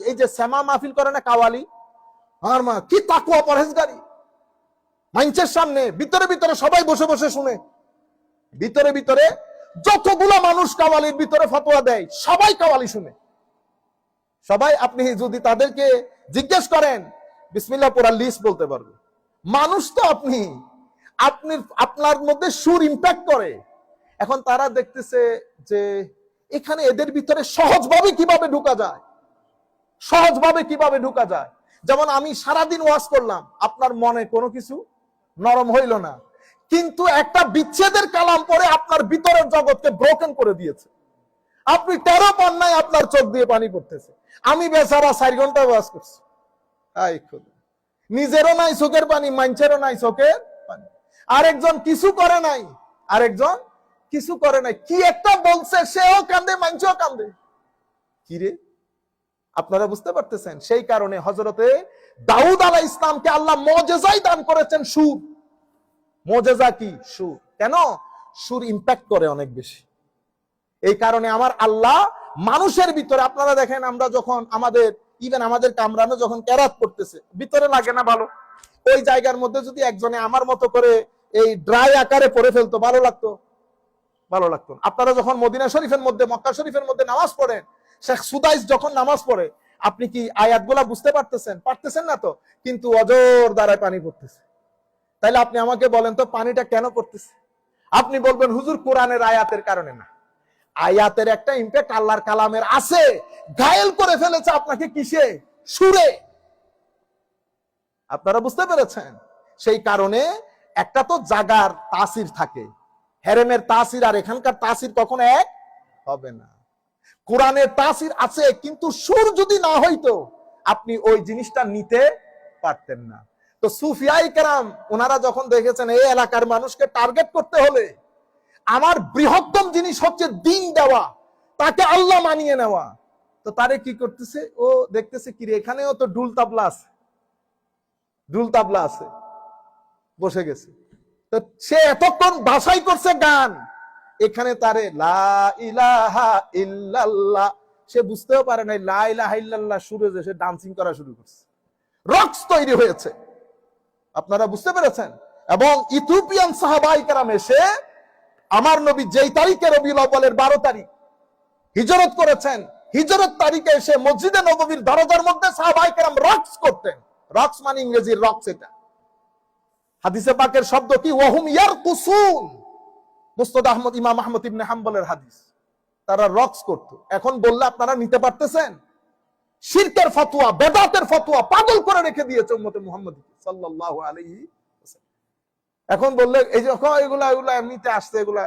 এই যে শ্যামা মাহফিল করে না কাওয়ালি? আমার মা, কি তাকুয়া, পরহেজগারি। মাইন্সের সামনে, ভিতরে ভিতরে সবাই বসে বসে শুনে। ভিতরে ভিতরে যতগুলো মানুষ কাওয়ালির ভিতরে ফতোয়া দেয়, সবাই কাওয়ালি শুনে। সবাই আপনি যদি তাদেরকে জিজ্ঞেস করেন, বিসমিল্লাহ পুরা লিস্ট বলতে পারবে। মানুষ তো আপনি আপনি, আপনার মধ্যে সুর ইম্প্যাক্ট করে। এখন তারা দেখতেছে যে, এখানে এদের ভিতরে সহজভাবে কীভাবে ঢুকা যায়? সহজভাবে কীভাবে ঢুকা যায়? যেমন আমি সারাদিন ওয়াজ করলাম, আপনার মনে কোনো কিছু নরম হইল না। কিন্তু একটা বিচ্ছেদের কালাম পরে আপনার ভিতরের জগৎকে ব্রোকেন করে দিয়েছে। আপনি তেরো পান্নায় আপনার চোখ দিয়ে পানি পড়তেছে। আমি বেচারা চার ঘণ্টা ওয়াজ করছি। নিজেরও নাই চোখের পানি মাঞ্চেরও নাই চোখের পানি। আরেকজন কিছু করে নাই, আরেকজন কিছু করে নাই। কি একটা বলছে, সেও কান্দে মাঞ্চেও কান্দে। কি রে? আপনারা বুঝতে পারতেছেন? সেই কারণে হজরতে দাউদ আলাহ ইসলামকে আল্লাহ মজেজাই দান করেছেন সুর মজেজা কি? সুর কেন? সুর ইম্প্যাক্ট করে অনেক বেশি। এই কারণে আমার আল্লাহ মানুষের ভিতরে, আপনারা দেখেন আমরা যখন আমাদের ইভেন আমাদের কামরানো যখন ক্যারাত করতেছে, ভিতরে লাগে না ভালো। ওই জায়গার মধ্যে যদি একজনে আমার মতো করে এই ড্রাই আকারে পড়ে ফেলতো, ভালো লাগতো? ভালো লাগতো আপনারা যখন মদিনা শরীফের মধ্যে, মক্কা শরীফের মধ্যে নামাজ পড়েন শেখ সুদাইস যখন নামাজ পড়ে, আপনি কি আয়াতগুলা বুঝতে পারতেছেন? পারতেছেন না তো? কিন্তু অজর দ্বারায় পানি পড়তেছে। তাইলে আপনি আমাকে বলেন তো, পানিটা কেন পড়তেছে? আপনি বলবেন, হুজুর, কোরআনের আয়াতের কারণে না। আয়াতের একটা ইম্প্যাক্ট আল্লাহর কালামের আছে। ঘায়েল করে ফেলেছে আপনাকে কিসে? সুরে। আপনারা বুঝতে পেরেছেন? সেই কারণে একটা তো জাগার তাসির থাকে। হেরেমের তাসির আর এখানকার তাসির কখনো এক হবে না। কোরআনের তাসির আছে, কিন্তু সুর যদি না হইতো, আপনি ওই জিনিসটা নিতে পারতেন না। তো সুফিয়াই কেরাম, ওনারা যখন দেখেছেন এই এলাকার মানুষকে টার্গেট করতে হলে আমার বৃহত্তম জিনিস হচ্ছে দিন দেওয়া, তাকে আল্লাহ মানিয়ে নেওয়া। তো তারে কি করতেছে? ও দেখতেছে কি রে এখানেও তো ডুল তাবলা আছে। ডুল তাবলা আছে। বসে গেছে। তো সে এতক্ষণ বাসাই করছে গান। এখানে তারে সে বুঝতেও পারে নাই, লা ইল্লাল্লাহ শুরু যে সে ডান্সিং করা শুরু করছে। রক্স তৈরি হয়েছে। আপনারা বুঝতে পেরেছেন? এবং ইথিওপিয়ান সাহাবাই কারাম এসে আমার নবী যেই তারিখে রবিউল আউ্বালের বারো তারিখ হিজরত করেছেন, হিজরত তারিখে এসে মসজিদে নববীর দরজার মধ্যে সাহাবাই কেরাম রক্স করতেন। রক্স মানে ইংরেজির রক্স এটা। হাদিসে পাকের শব্দ কি? ওহুম ইয়ার কুসুন মুস্তদ আহমদ ইমাম আহমদ ইবনে হাম্বলের হাদিস। তারা রক্স করত। এখন বললে আপনারা নিতে পারতেছেন? শিরকের ফতোয়া বেদাতের ফতোয়া পাগল করে রেখে দিয়েছে উম্মতে মুহাম্মদ সাল্লাল্লাহু আলাইহি। এখন বললে এই যে "হ, এগুলা এগুলা এমনিতে আসছে এগুলা